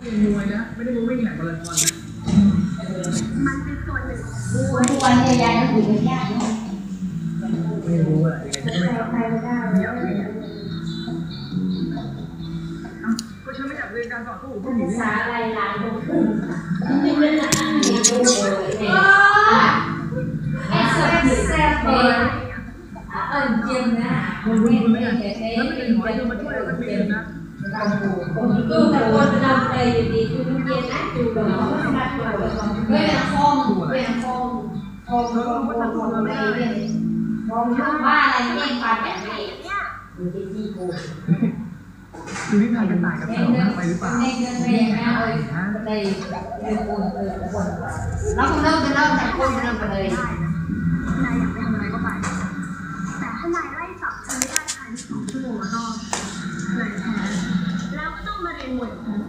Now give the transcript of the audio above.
เรียนมวยนะ ไม่ได้มาวิ่งแข่งมาราธอนนะ มันเป็นส่วนหนึ่งของ ทุกวันเนี่ยยายก็อยู่กับญาติเนาะ ไม่รู้อะยังไงฉันก็ไม่ทำ ใครไม่ได้ ไม่อยากเรียนเอ้าก็ฉันไม่อยากเรียนการต่อสู้กับผู้หญิง ภา นี่ ษา นะ อะไรหลานคนขึ้นนี่เป็นอะไรนี่ดูเลยเนี่ยไอ้สดที่แซ่บเลยเออเจียมนะ มันวิ่งมันไม่อยากแล้วไม่เป็นหอยเธอมาช่วยเราสักทีนึงนะ เราดู คนดูแต่คนเราไปอยู่ดีคือเย็นนะดูเราไม่มาดูเราเวลาคองเวลาคองคองคองคองคองไม่ได้เนี่ยคองยุ่งว่าอะไรเนี่ยความแบบนี้เนี่ยอยู่ที่ที่กูคือนิทานกระต่ายกับเต่าเรื่อไปหรือเปล่าในเรื่องเพลงนะเอ้ยในเรื่องคนเออคนเราก็เริ่มจะเริ่มจากคนเริ่มไปเลยนายอยากไปทำอะไรก็ไป แต่ถ้านายไล่จับฉันไม่ได้ภายในสองชั่วโมงแล้วก็นายแพ้แล้วก็ต้องมาเรียนหมวยกับฉัน